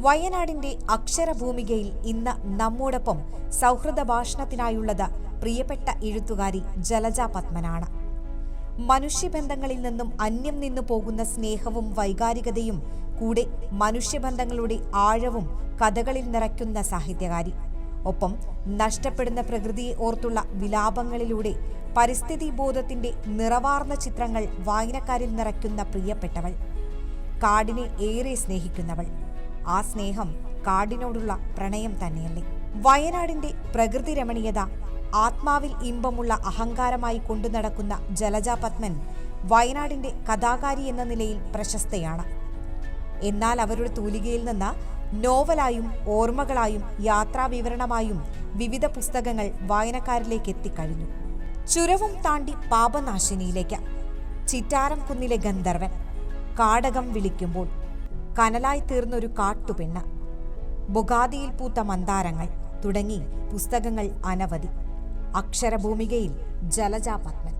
വയനാടിന്റെ അക്ഷരഭൂമികയിൽ ഇന്ന് നമ്മോടൊപ്പം സൗഹൃദ ഭാഷണത്തിനായുള്ളത് പ്രിയപ്പെട്ട എഴുത്തുകാരി ജലജ പത്മനാണ്. മനുഷ്യബന്ധങ്ങളിൽ നിന്നും അന്യം നിന്നു പോകുന്ന സ്നേഹവും വൈകാരികതയും കൂടെ മനുഷ്യബന്ധങ്ങളുടെ ആഴവും കഥകളിൽ നിറയ്ക്കുന്ന സാഹിത്യകാരി. ഒപ്പം നഷ്ടപ്പെടുന്ന പ്രകൃതിയെ ഓർത്തുള്ള വിലാപങ്ങളിലൂടെ പരിസ്ഥിതി ബോധത്തിന്റെ നിറവാർന്ന ചിത്രങ്ങൾ വായനക്കാരിൽ നിറയ്ക്കുന്ന പ്രിയപ്പെട്ടവൾ. കാടിനെ ഏറെ സ്നേഹിക്കുന്നവൾ. ആ സ്നേഹം കാടിനോടുള്ള പ്രണയം തന്നെയല്ലേ. വയനാടിന്റെ പ്രകൃതി രമണീയത ആത്മാവിൽ ഇമ്പമുള്ള അഹങ്കാരമായി കൊണ്ടു നടക്കുന്ന ജലജ പത്മൻ വയനാടിന്റെ കഥാകാരി എന്ന നിലയിൽ പ്രശസ്തയാണ്. എന്നാൽ അവരുടെ തൂലികയിൽ നിന്ന് നോവലായും ഓർമ്മകളായും യാത്രാവിവരണമായും വിവിധ പുസ്തകങ്ങൾ വായനക്കാരിലേക്ക് എത്തിക്കഴിഞ്ഞു. ചുരവും താണ്ടി പാപനാശിനിയിലേക്ക്. ചിറ്റാരം കുന്നിലെ ഗന്ധർവൻ. കാടകം വിളിക്കുമ്പോൾ കനലായി തീർന്നൊരു കാട്ടുപെണ്ണ്. ബൊഗാദിയിൽ പൂത്ത മന്ദാരങ്ങൾ തുടങ്ങി പുസ്തകങ്ങൾ അനവധി. അക്ഷരഭൂമികയിൽ ജലജാ പത്മൻ